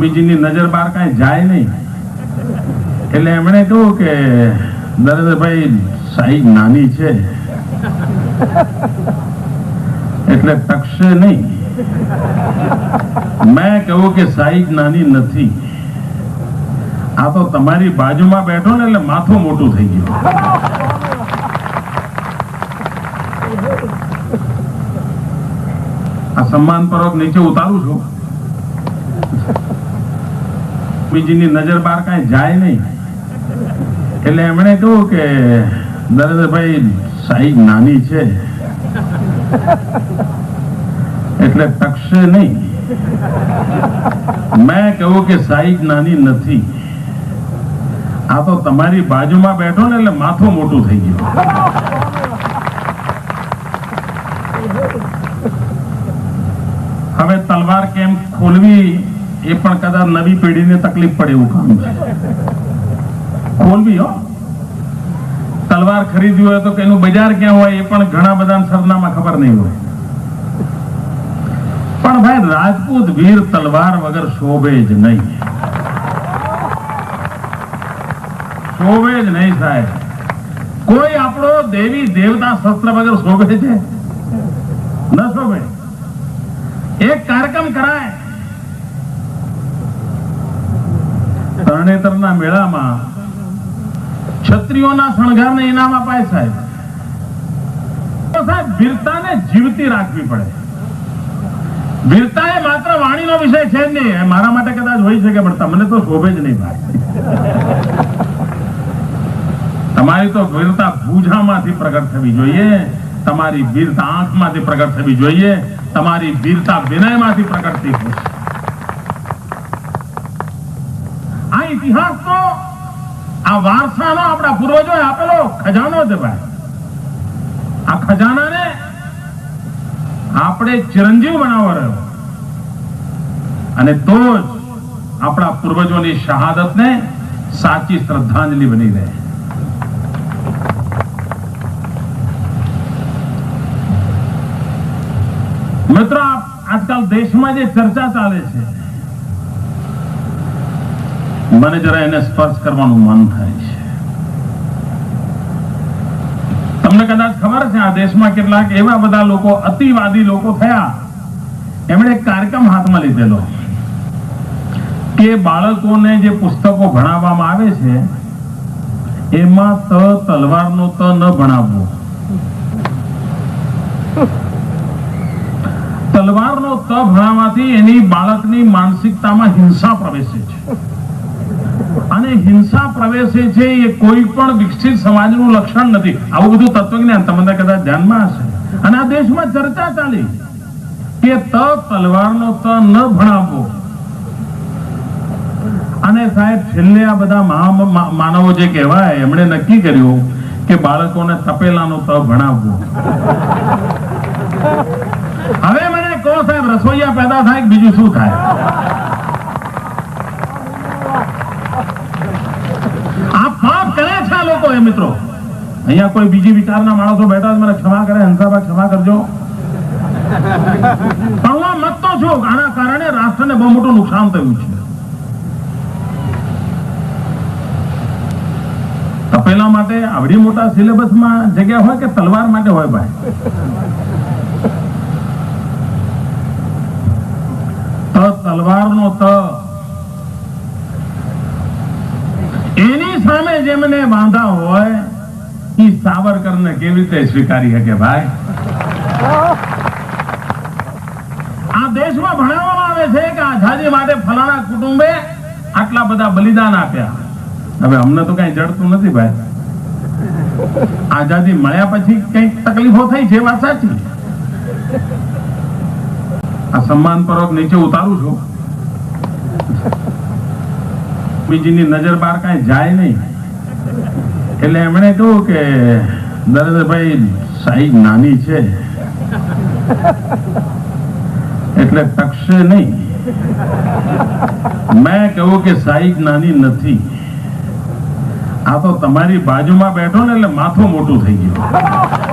બીજીની નજર બહાર કાંઈ જાય નહીં. એટલે એમણે કહ્યું કે નરેન્દ્રભાઈ સાઈઝ નાની છે. એટલે ટકશે નહીં. મેં કહ્યું કે સાઈઝ નાની નથી. આ તો તમારી બાજુમાં બેઠો ને એટલે માથું મોટું થઈ ગયું. આ સન્માન પર્વત નીચે ઉતારું છું. બીજીની નજર બહાર કાંઈ જાય નહીં. એટલે એમણે કહ્યું કે નરેન્દ્રભાઈ સાઈઝ નાની છે. એટલે ટકશે નહીં. મેં કહ્યું કે સાઈઝ નાની નથી. આ તો તમારી બાજુમાં બેઠો ને એટલે માથું મોટું થઈ ગયું હવે તલવાર કેમ ખોલવી એ પણ કદાચ નવી પેઢીને તકલીફ પડે એવું કામ છે. ખોલવી હો. તલવાર ખરીદવી હોય તો એનું બજાર ક્યાં હોય એ પણ ઘણા બધા સરનામાં ખબર નહીં હોય. પણ ભાઈ, રાજપૂત વીર તલવાર વગર શોભે જ નહીં. શોભે જ નહીં સાહેબ. કોઈ આપણો દેવી દેવતા શસ્ત્ર વગર શોભે છે? ન શોભે. એક કાર્યક્રમ કરાય. તરણેતરના મેળામાં ક્ષત્રિયોના શણગારને ઇનામ અપાય સાહેબ. વીરતા એ માત્ર વાણીનો વિષય છે નહીં. મારા માટે કદાચ હોઈ શકે, પણ તમને તો શોભે જ નહીં તમારી તો વીરતા ભૂજામાંથી પ્રગટ થવી જોઈએ. તમારી વીરતા આંખમાંથી પ્રગટ થવી જોઈએ. તમારી વીરતા વિનયમાંથી પ્રગટ થઈ હોય આ ઇતિહાસનો, આ વારસાનો આપણા પૂર્વજોએ આપેલો ખજાનો છે ભાઈ. આ ખજાનાને આપણે ચિરંજીવ બનાવવા રહ્યો. અને તો જ આપણા પૂર્વજોની શહાદતને સાચી શ્રદ્ધાંજલિ બની રહે મિત્રો આ આજકાલ દેશમાં જે ચર્ચા ચાલે છે, મને જરા એને સ્પર્શ કરવાનું મન થાય છે. તમને કદાચ ખબર છે, આ દેશમાં કેટલાક એવા બધા લોકો, અતિવાદી લોકો થયા, એમણે એક કાર્યક્રમ હાથમાં લીધેલો. કે બાળકોને જે પુસ્તકો ભણાવવામાં આવે છે, એમાં ત તલવારનો ત ન ભણાવવો. તલવારનો તપ ભણાવવાથી એની બાળકની માનસિકતામાં હિંસા પ્રવેશે છે. અને હિંસા પ્રવેશે છે એ કોઈ પણ વિકસિત સમાજનું લક્ષણ નથી. આવું બધું તત્વજ્ઞાન તમને કદાચ ધ્યાનમાં હશે. અને આ દેશમાં ચર્ચા ચાલી કે ત તલવારનો ત ન ભણાવવો. અને સાહેબ, છેલ્લે આ બધા માનવો જે કહેવાય, એમણે નક્કી કર્યું કે બાળકોને તપેલાનો ત ભણાવવો. હવે રસોઈયા પેદા થાય બીજું શું થાય? આ પાપ કરે છે આ લોકો એ મિત્રો. અહીંયા કોઈ બીજી વિચારના માણસો બેઠા મને ક્ષમા કરે હંસાબા ક્ષમા કરજો. પણ હું આ આના કારણે રાષ્ટ્રને બહુ મોટું નુકસાન થયું છે. તપેલા માટે આવડી મોટા સિલેબસમાં જગ્યા હોય કે તલવાર માટે હોય ભાઈ ત તલવારનો ત એની સામે જેમને બાંધા હોય એ સાવરકરને કેવી રીતે સ્વીકારી શકે ભાઈ? આ દેશમાં ભણાવવામાં આવે છે કે આઝાદી માટે ફલાણા કુટુંબે આટલા બધા બલિદાન આપ્યા. હવે અમને તો કઈ જડતું નથી ભાઈ. આઝાદી મળ્યા પછી કંઈક તકલીફો થઈ છે વાત સાચી? આ સન્માન પર્વત નીચે ઉતારું છું. બીજીની નજર બહાર કાંઈ જાય નહીં. એટલે એમણે કહ્યું કે નરેન્દ્રભાઈ સાઈઝ નાની છે. એટલે ટકશે નહીં. મેં કહ્યું કે, સાઈઝ નાની નથી. આ તો તમારી બાજુમાં બેઠો ને એટલે માથું મોટું થઈ ગયું.